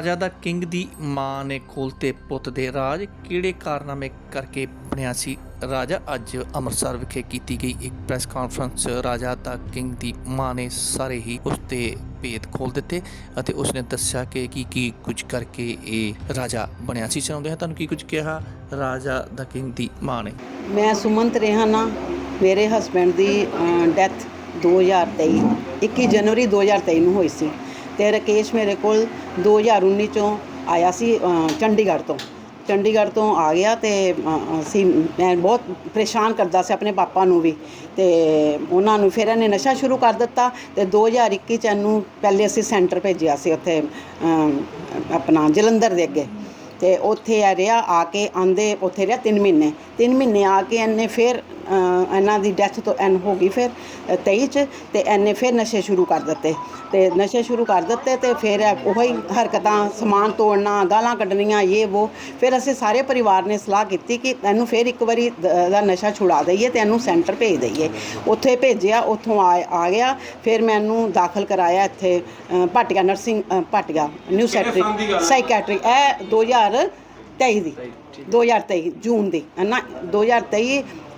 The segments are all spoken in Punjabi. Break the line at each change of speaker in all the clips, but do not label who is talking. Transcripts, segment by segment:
ਰਾਜਾ ਦਾ ਕਿੰਗ ਦੀ ਮਾਂ ਨੇ ਖੋਲਤੇ ਪੁੱਤ ਦੇ ਰਾਜ ਕਿਹੜੇ ਕਾਰਨਾਮੇ ਕਰਕੇ ਬਣਿਆ ਸੀ? ਰਾਜਾ ਅੱਜ ਅੰਮ੍ਰਿਤਸਰ ਵਿਖੇ ਕੀਤੀ ਗਈ ਇੱਕ ਪ੍ਰੈਸ ਕਾਨਫਰੰਸ ਰਾਜਾ ਦਾ ਕਿੰਗ ਦੀ ਮਾਂ ਨੇ ਸਾਰੇ ਹੀ ਉਸ ਤੇ ਭੇਦ ਖੋਲ ਦਿੱਤੇ ਅਤੇ ਉਸਨੇ ਦੱਸਿਆ ਕਿ ਕੀ ਕੀ ਕੁਝ ਕਰਕੇ ਇਹ ਰਾਜਾ ਬਣਿਆ ਸੀ। ਚਾਹੁੰਦੇ ਹਾਂ ਤੁਹਾਨੂੰ ਕੀ ਕੁਝ ਕਿਹਾ ਰਾਜਾ ਦਾ ਕਿੰਗ ਦੀ ਮਾਂ ਨੇ।
ਮੈਂ ਸੁਮੰਤ ਰੇਹਾਨਾ, ਮੇਰੇ ਹਸਬੰਡ ਦੀ ਡੈਥ 2023 21 ਜਨਵਰੀ 2023 ਨੂੰ ਹੋਈ ਸੀ ਤੇ ਰਕੇਸ਼ ਮੇਰੇ ਕੋਲ 2019 ਚੋਂ ਆਇਆ ਸੀ ਚੰਡੀਗੜ੍ਹ ਤੋਂ। ਚੰਡੀਗੜ੍ਹ ਤੋਂ ਆ ਗਿਆ ਤੇ ਅਸੀਂ, ਮੈਂ ਬਹੁਤ ਪਰੇਸ਼ਾਨ ਕਰਦਾ ਸੀ ਆਪਣੇ ਪਾਪਾ ਨੂੰ ਵੀ। ਤੇ ਉਹਨਾਂ ਨੂੰ ਫਿਰ ਇਹਨੇ ਨਸ਼ਾ ਸ਼ੁਰੂ ਕਰ ਦਿੱਤਾ ਤੇ 2021 ਚ ਇਹਨੂੰ ਪਹਿਲੇ ਅਸੀਂ ਸੈਂਟਰ ਭੇਜਿਆ ਸੀ ਉੱਥੇ ਆਪਣਾ ਜਲੰਧਰ ਦੇ ਅੱਗੇ। ਤੇ ਉੱਥੇ ਆ ਰਿਹਾ, ਆ ਕੇ ਆਂਦੇ, ਉੱਥੇ ਰਿਹਾ 3 ਮਹੀਨੇ। 3 ਮਹੀਨੇ ਆ ਕੇ ਇਹਨੇ ਫਿਰ ਇਹਨਾਂ ਦੀ ਡੈਥ ਤੋਂ ਐਨ ਹੋ ਗਈ ਫਿਰ ਅ, 23 ਚ ਤੇ ਇਹਨੇ ਫਿਰ ਨਸ਼ੇ ਸ਼ੁਰੂ ਕਰ ਦਿੱਤੇ। ਤੇ ਨਸ਼ੇ ਸ਼ੁਰੂ ਕਰ ਦਿੱਤੇ ਤੇ ਫਿਰ ਉਹੀ ਹਰਕਤਾਂ ਸਮਾਨ ਤੋੜਨਾ ਗਾਲਾਂ ਕੱਢਣੀਆਂ ਇਹ ਉਹ ਫਿਰ ਅਸੀਂ ਸਾਰੇ ਪਰਿਵਾਰ ਨੇ ਸਲਾਹ ਕੀਤੀ ਕਿ ਇਹਨੂੰ ਫਿਰ ਇੱਕ ਵਾਰੀ ਦ- ਨਸ਼ਾ ਛੁਡਾ ਦਈਏ ਤੇ ਇਹਨੂੰ ਸੈਂਟਰ ਭੇਜ ਦਈਏ। ਉੱਥੇ ਭੇਜਿਆ ਉੱਥੋਂ ਆ ਆ ਗਿਆ। ਫਿਰ ਮੈਂ ਇਹਨੂੰ ਦਾਖਲ ਕਰਾਇਆ ਇੱਥੇ ਭਾਟੀਆ ਨਰਸਿੰਗ ਭਾਟੀਆ ਨਿਊ ਸੈਕਟਰੀ ਸਾਈਕੈਟਰੀ ਇਹ 2023 ਦੀ 2023 ਜੂਨ ਦੀ। ਹੈ ਨਾ 2023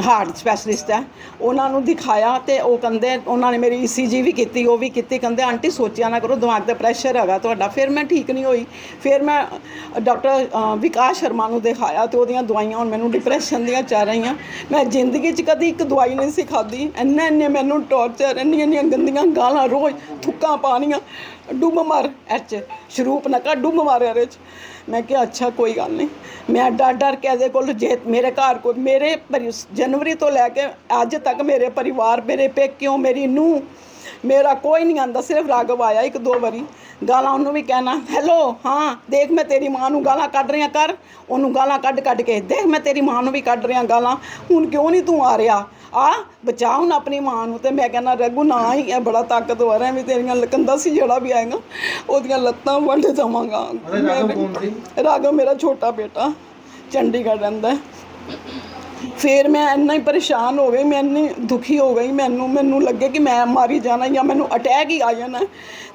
ਹਾਰਟ ਸਪੈਸ਼ਲਿਸਟ ਹੈ। ਉਹਨਾਂ ਨੂੰ ਦਿਖਾਇਆ ਤੇ ਉਹ ਕਹਿੰਦੇ, ਉਹਨਾਂ ਨੇ ਮੇਰੀ ਈਸੀਜੀ ਵੀ ਕੀਤੀ, ਉਹ ਵੀ ਕੀਤੀ, ਕਹਿੰਦੇ, ਆਂਟੀ, ਸੋਚਿਆ ਨਾ ਕਰੋ, ਦਿਮਾਗ ਦਾ ਪ੍ਰੈਸ਼ਰ ਹੈਗਾ ਤੁਹਾਡਾ। ਫਿਰ ਮੈਂ ਠੀਕ ਨਹੀਂ ਹੋਈ। ਫਿਰ ਮੈਂ ਡਾਕਟਰ ਵਿਕਾਸ ਸ਼ਰਮਾ ਨੂੰ ਦਿਖਾਇਆ ਤੇ ਉਹਦੀਆਂ ਦਵਾਈਆਂ, ਹੁਣ ਮੈਨੂੰ ਡਿਪਰੈਸ਼ਨ ਦੀਆਂ ਚੱਲ ਰਹੀਆਂ। ਮੈਂ ਜ਼ਿੰਦਗੀ 'ਚ ਕਦੀ ਇੱਕ ਦਵਾਈ ਨਹੀਂ ਸੀ ਇੰਨੇ ਇੰਨੇ ਮੈਨੂੰ ਟੌਰਚਰ ਇੰਨੀਆਂ ਇੰਨੀਆਂ ਗੰਦੀਆਂ ਗਾਲਾਂ, ਰੋਜ਼ ਥੁੱਕਾਂ ਪਾਣੀਆਂ ਡੁੱਬ ਮਾਰ ਐਚ ਸ਼ਰੂਪ ਨਾ ਕਰ ਡੁੱਬ ਮਾਰ ਇਹਦੇ 'ਚ। ਮੈਂ ਕਿਹਾ, ਅੱਛਾ, ਕੋਈ ਗੱਲ ਨਹੀਂ। ਮੈਂ ਡਰ ਡਰ ਕੇ ਇਹਦੇ ਕੋਲ ਜੇ ਮੇਰੇ ਘਰ ਕੋਈ, ਮੇਰੇ ਪਰਿ- ਜਨਵਰੀ ਤੋਂ ਲੈ ਕੇ ਅੱਜ ਤੱਕ ਮੇਰੇ ਪਰਿਵਾਰ, ਮੇਰੇ ਪੇਕਿਓ, ਮੇਰੀ ਨੂੰਹ ਮੇਰਾ ਕੋਈ ਨਹੀਂ ਆਂਦਾ ਸਿਰਫ ਰਾਘਵ ਆਇਆ ਇੱਕ ਦੋ ਵਾਰੀ। ਗਾਲਾਂ ਉਹਨੂੰ ਵੀ ਕਹਿਣਾ ਹੈਲੋ ਹਾਂ ਦੇਖ ਮੈਂ ਤੇਰੀ ਮਾਂ ਨੂੰ ਗਾਲਾਂ ਕੱਢ ਰਿਆਂ ਕਰ। ਉਹਨੂੰ ਗਾਲਾਂ ਕੱਢ ਕੱਢ ਕੇ ਦੇਖ ਮੈਂ ਤੇਰੀ ਮਾਂ ਨੂੰ ਵੀ ਕੱਢ ਰਿਆਂ ਗਾਲਾਂ ਹੁਣ ਕਿਉਂ ਨਹੀਂ ਤੂੰ ਆ ਰਿਹਾ? ਆ ਬਚਾ ਹੁਣ ਆਪਣੀ ਮਾਂ ਨੂੰ। ਤੇ ਮੈਂ ਕਹਿੰਦਾ ਰਘੂ ਨਾ ਹੀ ਇਹ ਬੜਾ ਤਾਕਤਵਰ ਹੈ ਵੀ ਤੇਰੀਆਂ ਲਕੰਦਾ ਸੀ ਜਿਹੜਾ ਵੀ ਆਏਗਾ ਉਹਦੀਆਂ ਲੱਤਾਂ ਵੱਢ
ਸੀ?
ਰਾਘਵ ਮੇਰਾ ਛੋਟਾ ਬੇਟਾ ਚੰਡੀਗੜ੍ਹ ਰਹਿੰਦਾ ਹੈ। ਫਿਰ ਮੈਂ ਇੰਨਾ ਹੀ ਪਰੇਸ਼ਾਨ ਹੋ ਗਈ, ਮੈਂ ਇੰਨੀ ਦੁਖੀ ਹੋ ਗਈ, ਮੈਨੂੰ ਮੈਨੂੰ ਲੱਗੇ ਕਿ ਮੈਂ ਮਾਰੀ ਜਾਣਾ ਜਾਂ ਮੈਨੂੰ ਅਟੈਕ ਹੀ ਆ ਜਾਣਾ।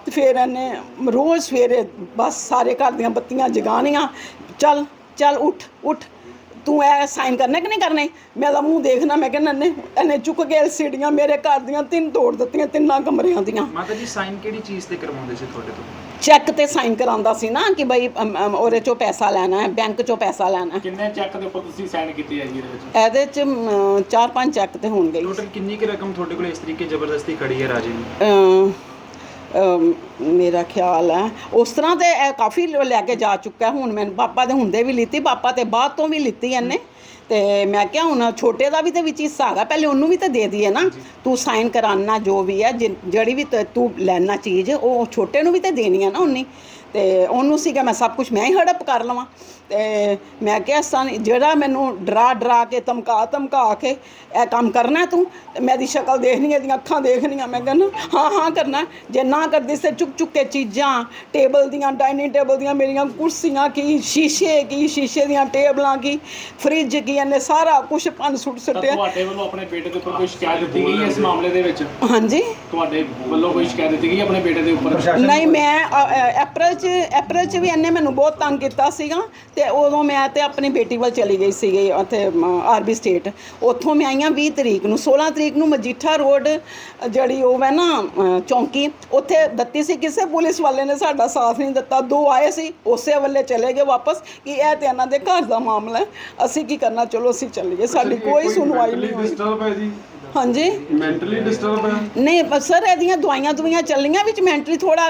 ਤੇ ਫਿਰ ਇਹਨੇ ਰੋਜ਼ ਸਵੇਰੇ ਬਸ ਸਾਰੇ ਘਰ ਦੀਆਂ ਬੱਤੀਆਂ ਜਗਾਣੀਆਂ ਚੱਲ ਚੱਲ ਉੱਠ ਉੱਠ। ਤੂੰ ਐ ਸਾਈਨ ਕਰਨਾ ਕਿ ਨਹੀਂ ਕਰਨੇ? ਮੈਂ ਤਾਂ ਮੂੰਹ ਦੇਖਣਾ, ਮੈਂ ਕਹਿੰਦਾ ਨੇ ਇਹਨੇ ਚੁੱਕ ਕੇ ਐਲਸੀਡੀਆਂ ਮੇਰੇ ਘਰ ਦੀਆਂ ਤਿੰਨ ਤੋੜ ਦਿੱਤੀਆਂ, ਤਿੰਨਾਂ ਕਮਰਿਆਂ ਦੀਆਂ।
ਮਾਤਾ ਜੀ ਸਾਈਨ ਕਿਹੜੀ ਚੀਜ਼ ਤੇ ਕਰਵਾਉਂਦੇ ਸੀ ਤੁਹਾਡੇ ਤੋਂ?
ਚੈੱਕ ਤੇ ਸਾਈਨ ਕਰਾਉਂਦਾ ਸੀ ਨਾ ਕਿ ਬਈ ਅਮ, ਅਮ, ਉਹਦੇ ਚੋਂ ਪੈਸਾ ਲੈਣਾ ਹੈ ਬੈਂਕ ਚੋਂ ਪੈਸਾ ਲੈਣਾ ਹੈ।
ਕਿੰਨੇ ਚੈੱਕ ਦੇ ਉੱਪਰ ਤੁਸੀਂ ਸਾਈਨ ਕੀਤੀ ਹੈ ਜੀ ਇਹਦੇ ਵਿੱਚ?
ਇਹਦੇ ਚ ਅਮ, ਚਾਰ ਪੰਜ ਚੈੱਕ ਤੇ ਹੋਣਗੇ
ਟੋਟਲ ਕਿੰਨੀ ਕੁ ਰਕਮ ਤੁਹਾਡੇ ਕੋਲ ਇਸ ਤਰੀਕੇ ਜ਼ਬਰਦਸਤੀ ਖੜੀ ਹੈ ਰਾਜੇ ਦੀ?
ਅਮ, ਮੇਰਾ ਖਿਆਲ ਹੈ। ਉਸ ਤਰ੍ਹਾਂ ਤੇ ਇਹ ਕਾਫੀ ਲੈ ਕੇ ਜਾ ਚੁੱਕਾ। ਹੁਣ ਮੈਨੂੰ ਪਾਪਾ ਦੇ ਹੁੰਦੇ ਵੀ ਲਿੱਤੀ ਪਾਪਾ ਤੇ ਬਾਅਦ ਤੋਂ ਵੀ ਲਿੱਤੀ ਇਹਨੇ। ਤੇ ਮੈਂ ਕਿਹਾ ਹੁਣ ਛੋਟੇ ਦਾ ਵੀ ਤੇ ਵਿੱਚ ਹਿੱਸਾ ਹੈਗਾ। ਪਹਿਲੇ ਉਹਨੂੰ ਵੀ ਤਾਂ ਦੇ ਦਈਏ ਨਾ। ਤੂੰ ਸਾਈਨ ਕਰਾਨਾ ਜੋ ਵੀ ਹੈ। ਜਿਹੜੀ ਵੀ ਤ- ਲੈਣਾ ਚੀਜ਼ ਉਹ ਛੋਟੇ ਨੂੰ ਵੀ ਤੇ ਦੇਣੀ ਹੈ ਨਾ ਉਨੀ ਤੇ ਉਹਨੂੰ ਸੀਗਾ ਮੈਂ ਸਭ ਕੁਝ ਮੈਂ ਹੀ ਹੜਪ ਕਰ ਲਵਾਂ। ਤੇ ਮੈਂ ਕਿਹਾ ਸਨ ਜਿਹੜਾ ਮੈਨੂੰ ਡਰਾ ਡਰਾ ਕੇ ਧਮਕਾ ਧਮਕਾ ਕੇ ਇਹ ਕੰਮ ਕਰਨਾ ਤੂੰ ਤੇ ਮੈਂ ਦੀ ਸ਼ਕਲ ਦੇਖਣੀ ਇਹਦੀਆਂ ਅੱਖਾਂ ਦੇਖਣੀਆਂ। ਮੈਂ ਕਹਿੰਦਾ ਹਾਂ ਹਾਂ ਕਰਨਾ। ਜੇ ਨਾ ਕਰਦੀ ਤੇ ਚੁੱਕ ਚੁੱਕ ਕੇ ਚੀਜ਼ਾਂ ਟੇਬਲ ਦੀਆਂ ਡਾਈਨਿੰਗ ਟੇਬਲ ਦੀਆਂ ਮੇਰੀਆਂ ਕੁਰਸੀਆਂ ਕੀ ਸ਼ੀਸ਼ੇ ਕੀ ਸ਼ੀਸ਼ੇ ਦੀਆਂ ਟੇਬਲਾਂ ਕੀ ਫ੍ਰਿਜ ਕਿ ਇਹਨੇ ਸਾਰਾ ਕੁਝ ਪੰਨ ਸੁੱਟ ਸੁੱਟਿਆ।
ਤੁਹਾਡੇ ਵੱਲੋਂ ਆਪਣੇ ਬੇਟੇ ਦੇ ਉੱਪਰ ਕੋਈ ਸ਼ਿਕਾਇਤ ਦਿੱਤੀ ਗਈ ਹੈ ਇਸ ਮਾਮਲੇ ਦੇ ਵਿੱਚ?
ਹਾਂਜੀ।
ਤੁਹਾਡੇ ਵੱਲੋਂ ਕੋਈ ਸ਼ਿਕਾਇਤ ਦਿੱਤੀ ਗਈ ਹੈ ਆਪਣੇ ਬੇਟੇ ਦੇ ਉੱਪਰ?
ਨਹੀਂ ਮੈਂ ਅਪ੍ਰੈਲ ਚ ਅਪ੍ਰੈਲ ਚ ਵੀ ਇਹਨੇ ਮੈਨੂੰ ਬਹੁਤ ਤੰਗ ਕੀਤਾ ਸੀਗਾ ਤੇ ਉਦੋਂ ਮੈਂ ਤੇ ਆਪਣੀ ਬੇਟੀ ਵੱਲ ਚਲੀ ਗਈ ਸੀਗੀ ਉੱਥੇ ਆਰਬੀ ਸਟੇਟ ਉੱਥੋਂ ਮੈਂ ਆਈਆਂ 20 ਤਰੀਕ ਨੂੰ 16 ਤਰੀਕ ਨੂੰ ਮਜੀਠਾ ਰੋਡ ਜਿਹੜੀ ਉਹ ਹੈ ਨਾ ਅ, ਚੌਂਕੀ ਉੱਥੇ ਦਿੱਤੀ ਸੀ ਕਿਸੇ ਪੁਲਿਸ ਵਾਲੇ ਨੇ ਸਾਡਾ ਸਾਥ ਨਹੀਂ ਦਿੱਤਾ। ਦੋ ਆਏ ਸੀ ਉਸੇ ਵੇਲੇ ਚਲੇ ਗਏ ਵਾਪਸ ਕਿ ਇਹ ਤੇ ਇਹਨਾਂ ਦੇ ਘਰ ਦਾ ਮਾਮਲਾ ਹੈ। ਅਸੀਂ ਕੀ ਕਰਨਾ? ਚਲੋ ਅਸੀਂ ਚੱਲੀਏ। ਸਾਡੀ ਕੋਈ ਸੁਣਵਾਈ ਨਹੀਂ ਹੋਈ।
ਡਿਸਟਰਬ ਹੈ ਜੀ?
ਹਾਂਜੀ?
ਮੈਂਟਲੀ ਡਿਸਟਰਬ ਹੈ?
ਨਹੀਂ ਪਰ ਸਰ ਇਹਦੀਆਂ ਦਵਾਈਆਂ ਦਵਾਈਆਂ ਚੱਲੀਆਂ ਵਿੱਚ ਮੈਂਟਲੀ ਥੋੜਾ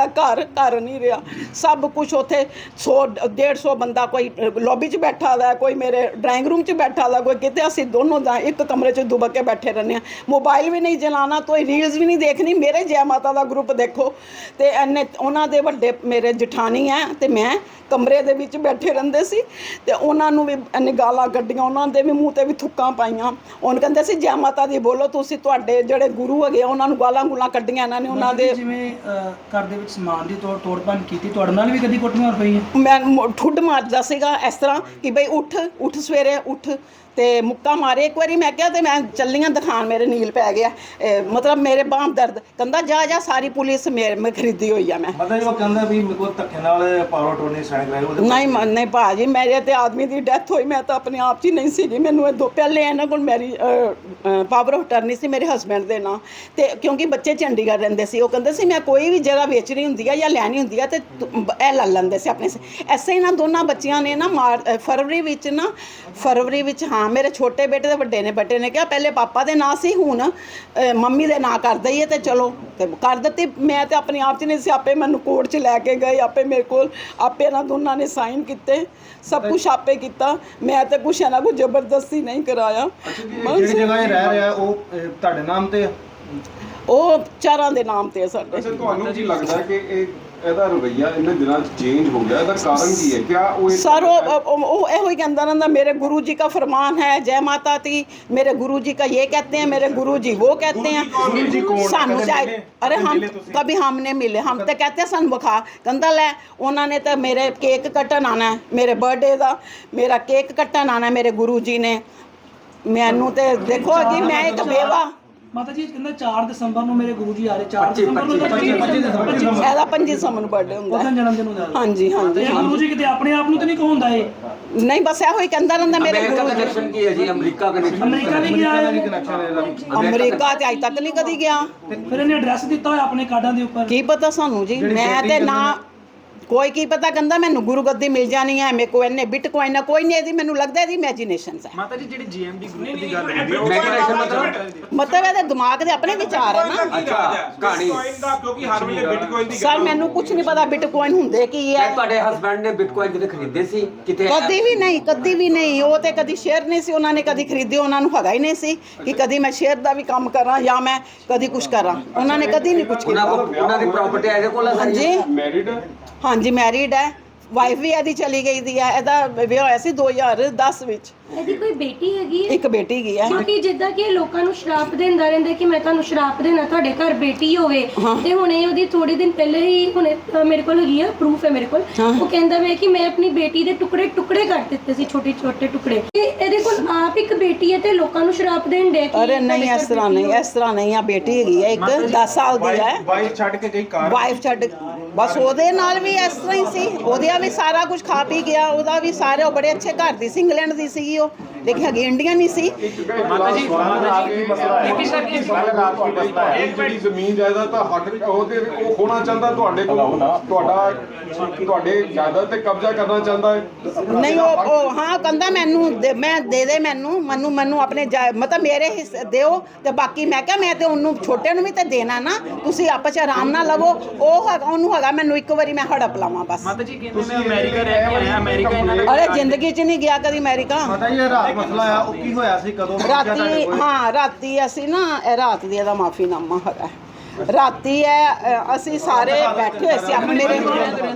ਘਰ ਘਰ ਨਹੀਂ ਰਿਹਾ। ਸਭ ਕੁਝ ਉੱਥੇ 100 150 ਬੰਦਾ ਕੋਈ ਲੌਬੀ 'ਚ ਬੈਠਾ ਦਾ ਕੋਈ ਮੇਰੇ ਡਰਾਇੰਗ ਰੂਮ 'ਚ ਬੈਠਾ ਦਾ ਕੋਈ ਕਿਤੇ ਅਸੀਂ ਦੋਨੋਂ ਦਾ ਇੱਕ ਕਮਰੇ 'ਚ ਦੁਬਕ ਕੇ ਬੈਠੇ ਰਹਿੰਦੇ ਆ ਮੋਬਾਈਲ ਵੀ ਨਹੀਂ ਚਲਾਉਣਾ ਕੋਈ ਰੀਲਸ ਵੀ ਨਹੀਂ ਦੇਖਣੀ। ਮੇਰੇ ਜੈ ਮਾਤਾ ਦਾ ਗਰੁੱਪ ਦੇਖੋ। ਤੇ ਐਨੇ ਉਹਨਾਂ ਦੇ ਵੱਡੇ ਮੇਰੇ ਜਠਾਣੀ ਹੈ ਤੇ ਮੈਂ ਕਮਰੇ ਦੇ ਵਿੱਚ ਬੈਠੇ ਰਹਿੰਦੇ ਸੀ। ਤੇ ਉਹਨਾਂ ਨੂੰ ਵੀ ਇੰਨੇ ਗਾਲਾਂ ਕੱਢੀਆਂ ਉਹਨਾਂ ਦੇ ਵੀ ਮੂੰਹ ਤੇ ਵੀ ਥੁੱਕਾਂ ਪਾਈਆਂ। ਉਹਨ ਕਹਿੰਦੇ ਸੀ ਜੈ ਮਾਤਾ ਦੀ ਬੋਲੋ ਤੁਸੀਂ ਤੁਹਾਡੇ ਜਿਹੜੇ ਗੁਰੂ ਹੈਗੇ ਆ, ਉਹਨਾਂ ਨੂੰ ਗਾਲਾਂ ਗੁਲਾਂ ਕੱਢੀਆਂ ਇਹਨਾਂ ਨੇ ਉਹਨਾਂ ਦੇ
ਜਿਵੇਂ ਅਹ, ਘਰ ਦੇ ਵਿੱਚ ਸਮਾਨ ਦੀ ਤੋੜ ਤੋੜਪਾਨ ਕੀਤੀ, ਤੁਹਾਡੇ ਨਾਲ ਵੀ ਕਦੀ ਕੁੱਟਮਾਰ ਪਈ ਹੈ?
ਮੈਂ ਮ- ਠੁੱਡ ਮਾਰਦਾ ਸੀਗਾ ਇਸ ਤਰ੍ਹਾਂ ਕਿ ਬਈ ਉੱਠ ਉੱਠ ਸਵੇਰੇ, ਉੱਠ। ਤੇ ਮੁੱਕਾ ਮਾਰੇ। ਇੱਕ ਵਾਰੀ ਮੈਂ ਕਿਹਾ ਤੇ ਮੈਂ ਚੱਲੀਆਂ ਦਿਖਾਣ ਮੇਰੇ ਨੀਲ ਪੈ ਗਿਆ। ਇਹ ਮਤਲਬ ਮੇਰੇ ਬਾਂਹ ਦਰਦ। ਕਹਿੰਦਾ ਜਾ ਜਾ ਸਾਰੀ ਪੁਲਿਸ ਮੇਰੇ ਮੈਂ ਖਰੀਦੀ ਹੋਈ ਆ ਮੈਂ।
ਮਤਲਬ ਉਹ ਕਹਿੰਦਾ ਵੀ ਮੇਰੇ ਕੋਲ ਧੱਕੇ ਨਾਲ ਪਾਵਰ ਟੋਨੀ ਸਾਈਨ ਕਰਾਇਆ ਉਹਦੇ
ਨਹੀਂ ਮ- ਨਹੀਂ ਭਾਜੀ ਮੇਰੇ ਤੇ ਆਦਮੀ ਦੀ ਡੈਥ ਹੋਈ ਮੈਂ ਤਾਂ ਆਪਣੇ ਆਪ 'ਚ ਹੀ ਨਹੀਂ ਸੀਗੀ। ਮੈਨੂੰ ਇਹ ਦੋ ਪਹਿਲੇ ਇਹਨਾਂ ਕੋਲ ਮੇਰੀ ਪਾਵਰ ਆਫ ਟਰਨੀ ਸੀ ਮੇਰੇ ਹਸਬੰਡ ਦੇ ਨਾਂ। ਤੇ ਕਿਉਂਕਿ ਬੱਚੇ ਚੰਡੀਗੜ੍ਹ ਰਹਿੰਦੇ ਸੀ ਉਹ ਕਹਿੰਦੇ ਸੀ ਮੈਂ ਕੋਈ ਵੀ ਜਗ੍ਹਾ ਵੇਚਣੀ ਹੁੰਦੀ ਆ ਜਾਂ ਲੈਣੀ ਹੁੰਦੀ ਆ ਤੇ ਤੂੰ- ਬ- ਇਹ ਲੈ ਲੈਂਦੇ ਸੀ ਆਪਣੇ ਸੇ ਐਸੇ ਹੀ ਨਾ ਦੋਨਾਂ ਬੱਚਿਆਂ ਨੇ ਨਾ ਮਾਰ ਅ, ਫਰਵਰੀ ਵਿੱਚ ਨਾ ਫਰਵਰੀ ਵਿੱਚ ਹਾਂ ਮੇਰੇ ਛੋਟੇ ਬੇਟੇ ਦੇ ਵੱਡੇ ਨੇ ਬੇਟੇ ਨੇ ਕਿਹਾ ਪਹਿਲੇ ਪਾਪਾ ਦੇ ਨਾਂ ਸੀ ਹੁਣ ਅ, ਮੰਮੀ ਦੇ ਨਾਂ ਕਰ ਦਈਏ ਤੇ ਚਲੋ ਤੇ ਕਰ ਦਿੱਤੀ। ਮੈਂ ਤੇ ਆਪਣੇ ਆਪ 'ਚ ਨਹੀਂ ਸੀ ਆਪੇ ਮੈਨੂੰ ਕੋਰਟ 'ਚ ਲੈ ਕੇ ਗਏ ਆਪੇ ਮੇਰੇ ਕੋਲ ਆਪੇ ਨਾ ਦੋਨਾਂ ਨੇ ਸਾਈਨ ਕੀਤੇ ਸਭ ਕੁਝ ਆਪੇ ਕੀਤਾ। ਮੈਂ ਤੇ ਕੁਛ ਇਹਨਾਂ ਕੋ ਜ਼ਬਰਦਸਤੀ ਨਹੀਂ ਕਰਾਇਆ।
ਜਿਹੜੀ
ਬਸ।
ਜਗ੍ਹਾ ਇਹ ਰਹਿ ਰਿਹਾ ਉਹ ਅਹ, ਤੁਹਾਡੇ ਨਾਮ ਤੇ ਆ?
ਉਹ ਚਾਰਾਂ ਦੇ ਨਾਮ ਤੇ ਆ ਸਾਡੇ।
ਅੱਛਾ ਤੁਹਾਨੂੰ ਕੀ ਲੱਗਦਾ ਕਿ ਇਹ ਇਹਦਾ ਰਵਈਆ ਇੰਨੇ ਦਿਨਾਂ ਚ ਚੇਂਜ ਹੋ ਗਿਆ ਇਹਦਾ ਕਾਰਨ ਕੀ ਹੈ ਕਿਆ ਉਹ ਸਰ
ਉਹ ਉਹ- वो ए हुई के अंदर अंदर मेरे गुरु जी का फरमान है जय माता दी मेरे गुरु जी का ये कहते हैं मेरे गुरु जी वो कहते
गुरु जी
हैं
कौन?
सानू
कदे
चाहे
मिले?
अरे
हम मिले
तुसीं? कभी हमने मिले हम तो कहते हैं सानू विखा कहता लै उन्होंने तो मेरे केक कट्टन आना है मेरे बर्थडे का मेरा केक कट्टन आना है मेरे गुरु जी ने ਮੈਨੂੰ ਤੇ ਦੇਖੋ ਕਿ ਮੈਂ ਇੱਕ ਬੇਵਾ
ਮਾਤਾ ਜੀ ਕਹਿੰਦਾ 4 ਦਸੰਬਰ ਨੂੰ ਮੇਰੇ ਗੁਰੂ ਜੀ ਆ ਰਹੇ 4 ਦਸੰਬਰ ਨੂੰ 25 ਦਸੰਬਰ
ਇਹਦਾ 25 ਸਮਨ ਨੂੰ ਬਰਥਡੇ ਹੁੰਦਾ।
ਉਹਦਾ
ਹੈ।
ਜਨਮ ਦਿਨ ਹੁੰਦਾ
ਹਾਂਜੀ ਹਾਂਜੀ। ਹਾਂਜੀ।
ਗੁਰੂ ਜੀ ਕਿਤੇ ਆਪਣੇ ਆਪ ਨੂੰ ਤਾਂ ਨਹੀਂ ਕਹੋਂਦਾ ਇਹ?
ਨਹੀਂ ਬਸ ਇਹੋ ਹੀ ਕਹਿੰਦਾ ਰਹਿੰਦਾ ਮੇਰੇ
ਅਮਰੀਕਾ
ਗੁਰੂ ਜੀ।
ਕਨੈਕਸ਼ਨ ਕੀ ਹੈ ਜੀ? ਅਮਰੀਕਾ ਕਨੈਕਸ਼ਨ
ਅਮਰੀਕਾ ਵੀ ਗਿਆ
ਅਮਰੀਕਾ
ਤੇ ਅਜ ਤੱਕ ਨਹੀਂ ਕਦੀ ਗਿਆ।
ਫਿਰ ਇਹਨੇ ਐਡਰੈਸ ਦਿੱਤਾ ਹੋਇਆ ਆਪਣੇ ਕਾਰਡਾਂ ਦੇ ਉੱਪਰ?
ਕੀ ਪਤਾ ਸਾਨੂੰ ਜੀ ਮੈਂ ਤੇ ਨਾ ਕੋਈ ਕੀ ਪਤਾ ਕਹਿੰਦਾ ਮੈਨੂੰ ਗੁਰੂ ਗੱਦੀ ਮਿਲ ਜਾਣੀ ਹੈ ਮੇਰੇ ਕੋ ਇਹਨੇ ਬਿਟਕੋਇਨ ਨਾ ਕੋਈ ਨਹੀਂ ਇਹਦੀ ਮੈਨੂੰ ਲੱਗਦਾ ਇਹਦੀ ਇਮੇਜਿਨੇਸ਼ਨਸ ਹੈ
ਮਾਤਾ ਜੀ ਜਿਹੜੀ ਜੀਐਮਡੀ ਗਰੁੱਪ ਦੀ ਗੱਲ ਹੁੰਦੀ ਹੈ ਉਹ
ਮੈਡੀਟੇਸ਼ਨ ਮਤਲਬ
ਮਤਲਬ ਇਹਦੇ ਦਿਮਾਗ ਦੇ ਆਪਣੇ ਵਿਚਾਰ ਹੈ ਨਾ।
ਅੱਛਾ ਕਹਾਣੀ।
ਬਿਟਕੋਇਨ ਦਾ ਕਿਉਂਕਿ ਹਰ ਵੇਲੇ ਬਿਟਕੋਇਨ ਦੀ
ਸਰ ਮੈਨੂੰ ਕੁਝ ਨਹੀਂ ਪਤਾ ਬਿਟਕੋਇਨ ਹੁੰਦੇ ਕੀ ਹੈ
ਤੁਹਾਡੇ ਹਸਬੰਡ ਨੇ ਬਿਟਕੋਇਨ ਕਿਤੇ ਖਰੀਦੇ ਸੀ? ਕਿਤੇ
ਕਦੀ ਵੀ ਨਹੀਂ ਕਦੀ ਵੀ ਨਹੀਂ। ਉਹ ਤੇ ਕਦੀ ਸ਼ੇਅਰ ਨਹੀਂ ਸੀ ਉਹਨਾਂ ਨੇ ਕਦੀ ਖਰੀਦੇ ਉਹਨਾਂ ਨੂੰ ਹੈਗਾ ਹੀ ਨਹੀਂ ਸੀ ਕਿ ਕਦੀ ਮੈਂ ਸ਼ੇਅਰ ਦਾ ਵੀ ਕੰਮ ਕਰਾਂ ਜਾਂ ਮੈਂ ਕਦੀ ਕੁਝ ਕਰਾਂ। ਉਹਨਾਂ ਨੇ ਕਦੀ ਨਹੀਂ ਕੁਝ
ਉਹਨਾਂ
ਕੀਤਾ।
ਕੋਲ ਉਹਨਾਂ ਦੀ ਪ੍ਰਾਪਰਟੀ ਇਹਦੇ ਕੋਲ ਹੈ ਸਾਰੀ?
ਹਾਂਜੀ।
ਮੈਰਿਡ
ਹਾਂਜੀ ਮੈਰਿਡ ਹੈ ਵਾਈਫ ਵੀ ਇਹਦੀ ਚਲੀ ਗਈ ਦੀ ਹੈ, ਇਹਦਾ ਵਿਆਹ ਹੋਇਆ ਸੀ 2010 ਵਿੱਚ।
ਇਹਦੀ ਕੋਈ ਬੇਟੀ ਹੈਗੀ ਹੈ?
ਇੱਕ ਬੇਟੀ ਗਈ ਹੈ।
ਕਿਉਂਕਿ ਜਿੱਦਾਂ ਕਿ ਇਹ ਲੋਕਾਂ ਨੂੰ ਸ਼ਰਾਪ ਦਿੰਦਾ ਰਹਿੰਦਾ ਕਿ ਮੈਂ ਤੁਹਾਨੂੰ ਸ਼ਰਾਪ ਦੇਣਾ ਤੁਹਾਡੇ ਘਰ ਬੇਟੀ ਹੋਵੇ। ਤੇ ਹੁਣ ਇਹ ਉਹਦੀ ਥੋੜੇ ਦਿਨ ਪਹਿਲੇ ਹੀ ਹੁਣ ਮੇਰੇ ਕੋਲ ਹੈਗੀ ਆ ਪ੍ਰੂਫ ਹੈ ਮੇਰੇ ਕੋਲ। ਉਹ ਕਹਿੰਦਾ ਵੇ ਕਿ ਮੈਂ ਆਪਣੀ ਬੇਟੀ ਦੇ ਟੁਕੜੇ ਟੁਕੜੇ ਕਰ ਦਿੱਤੇ ਸੀ ਛੋਟੇ ਛੋਟੇ ਟੁਕੜੇ। ਤੇ ਇਹਦੇ ਕੋਲ ਆਪ ਇੱਕ ਬੇਟੀ ਹੈ ਤੇ ਲੋਕਾਂ ਨੂੰ ਸ਼ਰਾਪ ਦੇਣ ਦੇ
ਅਰੇ ਨਹੀਂ ਇਸ ਤਰ੍ਹਾਂ ਨਹੀਂ ਇਸ ਤਰ੍ਹਾਂ ਨਹੀਂ ਆ ਬੇਟੀ ਹੈਗੀ ਹੈ ਇੱਕ 10 ਸਾਲ ਦੀ ਹੈ।
ਵਾਈਫ ਛੱਡ ਕੇ ਗਈ ਕਾਰ
ਵਾਈਫ ਛੱਡ ਬਸ ਉਹਦੇ ਨਾਲ ਵੀ ਇਸ ਤਰ੍ਹਾਂ ਹੀ ਸੀ। ਉਹਦਾ ਵੀ ਸਾਰਾ ਕੁਝ ਖਾ ਪੀ ਗਿਆ ਉਹਦਾ ਵੀ ਸਾਰੇ ਉਹ ਬੜੇ ਅੱਛੇ ਘਰ ਦੀ ਸੀ ਇੰਗਲੈਂਡ ਦੀ ਸੀਗੀ ਉਹ ਲੇਕਿਨ ਹੈਗੀ ਇੰਡੀਅਨ ਹੀ ਸੀ।
ਮਾਤਾ ਜੀ ਮਾਤਾ ਜੀ ਹੀ। ਸਰ ਜਿਹੜੀ ਜ਼ਮੀਨ ਜਾਇਦਾਦ ਤਾਂ ਹੱਕ ਉਹ ਤੇ ਉਹ ਹੋਣਾ ਚਾਹੁੰਦਾ ਤੁਹਾਡੇ ਕੋਲ। ਤੁਹਾਡਾ ਤੁਹਾਡੇ ਜਾਇਦਾਦ ਤੇ ਕਬਜ਼ਾ ਕਰਨਾ ਚਾਹੁੰਦਾ ਹੈ।
ਨਹੀਂ ਉਹ ਉਹ ਹਾਂ ਕਹਿੰਦਾ ਮੈਨੂੰ ਦੇ- ਮੈਂ ਦੇ ਦੇ ਮੈਨੂੰ। ਮੈਨੂੰ ਮੈਨੂੰ ਆਪਣੇ ਜਾ- ਮਤਲਬ ਮੇਰੇ ਹਿੱਸੇ ਦਿਓ ਤੇ ਬਾਕੀ ਮੈਂ ਕਿਹਾ ਮੈਂ ਤੇ ਉਹਨੂੰ ਛੋਟੇ ਨੂੰ ਵੀ ਤੇ ਦੇਣਾ ਨਾ। ਤੁਸੀਂ ਆਪਸ ਚ ਆਰਾਮ ਨਾਲ ਲਵੋ। ਉਹ ਹੈਗਾ ਉਹਨੂੰ ਹੈਗਾ ਮੈਨੂੰ ਇੱਕ ਵਾਰੀ ਮੈਂ ਹੜਪ ਲਾਵਾਂ ਬਸ।
ਮਾਤਾ ਜੀ ਕਹਿੰਦੇ ਮੈਂ ਅਮਰੀਕਾ ਰਹਿ ਕੇ ਆਇਆ ਅਮਰੀਕਾ ਇਹਨਾਂ ਦਾ
ਅਰੇ ਜ਼ਿੰਦਗੀ 'ਚ ਨਹੀਂ ਗਿਆ ਕਦੀ ਅਮਰੀਕਾ।
ਪਤਾ ਜੀ ਇਹ ਰਾਤ ਮਸਲਾ ਆ ਉਹ ਕੀ ਹੋਇਆ ਸੀ? ਕਦੋਂ ਪਹੁੰਚਿਆ ਤੁਹਾਡੇ
ਰਾਤੀ
ਕੋਲ?
ਹਾਂ ਰਾਤੀ ਅਸੀਂ ਨਾ ਇਹ ਰਾਤ ਦੀ ਇਹਦਾ ਮਾਫੀਨਾਮਾ ਹੈਗਾ ਰਾਤੀ ਅ, ਅਸੀਂ ਸਾਰੇ ਬੈਠੇ ਹੋਏ ਸੀ ਆਪਣੇ ਮੇਰੇ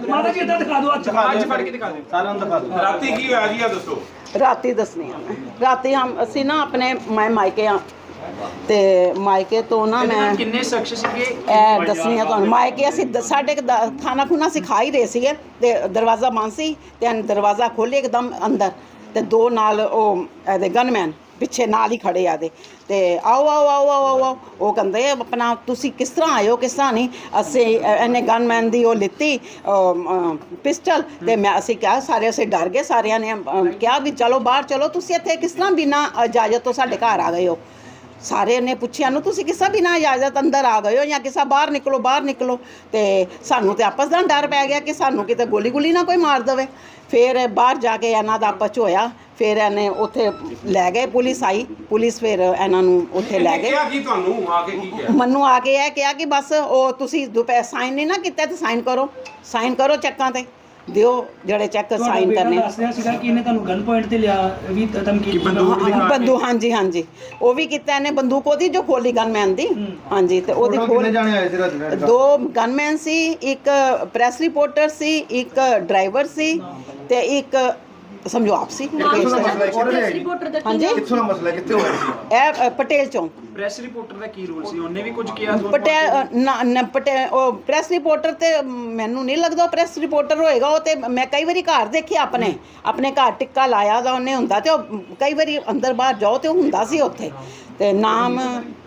ਮਾਤਾ ਜੀ ਇੱਦਾਂ ਦਿਖਾ ਦਿਓ ਅੱਜ
ਅੱਜ ਫੜ ਕੇ ਦਿਖਾ ਦਿਓ।
ਸਾਰਿਆਂ ਨੂੰ ਦਿਖਾ ਦਿਓ।
ਰਾਤੀ ਕੀ ਹੋਇਆ ਜੀ ਆ ਦੱਸੋ।
ਰਾਤੀ ਦੱਸਣੀ ਆ ਮੈਂ। ਰਾਤੀ ਹਮ ਅਸੀਂ ਨਾ ਆਪਣੇ ਮੈਂ ਮਾਇਕੇ ਆ ਤੇ ਮਾਇਕੇ ਤੋਂ ਨਾ ਮੈਂ
ਕਿੰਨੇ ਸ਼ਖਸ ਸੀਗੇ?
ਇਹ ਦੱਸਣੀ ਆ ਤੁਹਾਨੂੰ। ਮਾਇਕੇ ਅਸੀਂ ਦ- ਸਾਡੇ ਕੁ ਦ- ਖਾਣਾ ਖੁਣਾ ਸਿਖਾ ਹੀ ਰਹੇ ਸੀਗੇ ਤੇ ਦਰਵਾਜ਼ਾ ਬੰਦ ਸੀ ਤੇ ਅਨ- ਦਰਵਾਜ਼ਾ ਖੋਲ੍ਹੇ ਇੱਕਦਮ ਅੰਦਰ। ਤੇ ਦੋ ਨਾਲ ਉਹ ਇਹਦੇ ਗਨਮੈਨ ਪਿੱਛੇ ਨਾਲ ਹੀ ਖੜੇ ਆ ਦੇ ਤੇ ਆਓ ਆਓ ਆਓ ਆਓ ਆਓ, ਆਓ। ਉਹ ਕਹਿੰਦੇ ਆਪਣਾ ਤੁਸੀਂ ਕਿਸ ਤਰ੍ਹਾਂ ਆਏ ਹੋ ਕਿਸ ਤਰ੍ਹਾਂ ਨਹੀਂ? ਅਸੀਂ ਇਹਨੇ ਗਨਮੈਨ ਦੀ ਉਹ ਲਿੱਤੀ ਪਿਸਟਲ ਤੇ ਮੈਂ ਅਸੀਂ ਕਿਹਾ ਸਾਰੇ ਅਸੀਂ ਡਰ ਗਏ ਸਾਰਿਆਂ ਨੇ ਕਿਹਾ ਵੀ ਚਲੋ ਬਾਹਰ ਚਲੋ ਤੁਸੀਂ ਇੱਥੇ ਕਿਸ ਤਰ੍ਹਾਂ ਬਿਨਾਂ ਇਜਾਜ਼ਤ ਤੋਂ ਸਾਡੇ ਘਰ ਆ ਗਏ ਹੋ? ਸਾਰੇ ਨੇ ਪੁੱਛਿਆ ਨੂੰ ਤੁਸੀਂ ਕਿਸੇ ਬਿਨਾਂ ਇਜਾਜ਼ਤ ਅੰਦਰ ਆ ਗਏ ਹੋ ਜਾਂ ਕਿਸੇ ਬਾਹਰ ਨਿਕਲੋ ਬਾਹਰ ਨਿਕਲੋ? ਤੇ ਸਾਨੂੰ ਤੇ ਆਪਸ ਦਾ ਡਰ ਪੈ ਗਿਆ ਕਿ ਸਾਨੂੰ ਕਿਤੇ ਗੋਲੀ ਗੁਲੀ ਨਾ ਕੋਈ ਮਾਰ ਦੇਵੇ। ਫਿਰ ਬਾਹਰ ਜਾ ਕੇ ਇਹਨਾਂ ਦਾ ਆਪਸ ਹੋਇਆ। ਫਿਰ ਇਹਨੇ ਉੱਥੇ ਲੈ ਗਏ ਪੁਲਿਸ ਆਈ। ਪੁਲਿਸ ਫਿਰ ਇਹਨਾਂ ਨੂੰ ਉੱਥੇ ਲੈ ਗਏ।
ਕਿਹਾ ਕੀ ਤੁਹਾਨੂੰ? ਆ ਕੇ ਕੀ ਕਿਹਾ?
ਮੈਨੂੰ ਆ ਕੇ ਇਹ ਕਿਹਾ ਕਿ ਬਸ ਉਹ ਤੁਸੀਂ ਦੁਪਹਿਰ ਸਾਈਨ ਨਹੀਂ ਨਾ ਕੀਤਾ ਤੇ ਸਾਈਨ ਕਰੋ। ਸਾਈਨ ਕਰੋ ਚੈੱਕਾਂ ਤੇ। ਦਿਓ ਜਿਹੜੇ ਚੈੱਕ ਸਾਈਨ ਕਰਨੇ।
ਦੱਸ ਰਿਹਾ ਸੀਗਾ ਕਿ ਇਹਨੇ ਤੁਹਾਨੂੰ ਗਨ ਪੁਆਇੰਟ ਤੇ ਲਿਆ ਵੀ ਧਮਕੀ
ਹਾਂ, ਬੰਦੂਕ ਹਾਂਜੀ ਹਾਂਜੀ। ਉਹ ਵੀ ਕੀਤਾ ਇਹਨੇ ਬੰਦੂਕ ਉਹਦੀ ਜੋ ਖੋਲੀ ਗਨਮੈਨ ਦੀ। ਹਾਂਜੀ ਤੇ ਉਹਦੀ ਖੋਲ ਦੋ ਗਨਮੈਨ ਸੀ ਇੱਕ ਪ੍ਰੈਸ ਰਿਪੋਰਟਰ ਸੀ ਇੱਕ ਡਰਾਈਵਰ ਸੀ ਤੇ ਇੱਕ ਸਮਝੋ ਆਪ ਸੀ ਰਕੇਸ਼
ਦਾ। ਮਸਲਾ ਹੈ?
ਪ੍ਰੈਸ ਰਿਪੋਰਟਰ ਦਾ ਕੀ
ਹਾਂਜੀ।
ਕਿੱਥੋਂ ਦਾ ਮਸਲਾ ਹੈ? ਕਿੱਥੇ ਹੋਇਆ ਸੀ
ਇਹ ਅ, ਪਟੇਲ ਚੌਂਕ
ਪ੍ਰੈਸ ਰਿਪੋਰਟਰ ਦਾ ਕੀ ਰੋਲ ਸੀ ਉਹਨੇ ਵੀ ਕੁਝ ਕਿਹਾ ਤੁਹਾਨੂੰ?
ਪਟੇਲ ਅ, ਨਾ ਨਾ, ਪਟੇ ਉਹ ਪ੍ਰੈਸ ਰਿਪੋਰਟਰ ਤੇ ਮੈਨੂੰ ਨਹੀਂ ਲੱਗਦਾ ਉਹ ਪ੍ਰੈਸ ਰਿਪੋਰਟਰ ਹੋਏਗਾ ਉਹ ਤੇ ਮੈਂ ਕਈ ਵਾਰੀ ਘਰ ਦੇਖਿਆ ਆਪਣੇ ਆਪਣੇ ਘਰ ਟਿੱਕਾ ਲਾਇਆ ਦਾ ਉਹਨੇ ਹੁੰਦਾ ਤੇ ਉਹ ਕਈ ਵਾਰੀ ਅੰਦਰ ਬਾਹਰ ਜਾਓ ਤੇ ਉਹ ਹੁੰਦਾ ਸੀ ਉੱਥੇ ਤੇ ਨਾਮ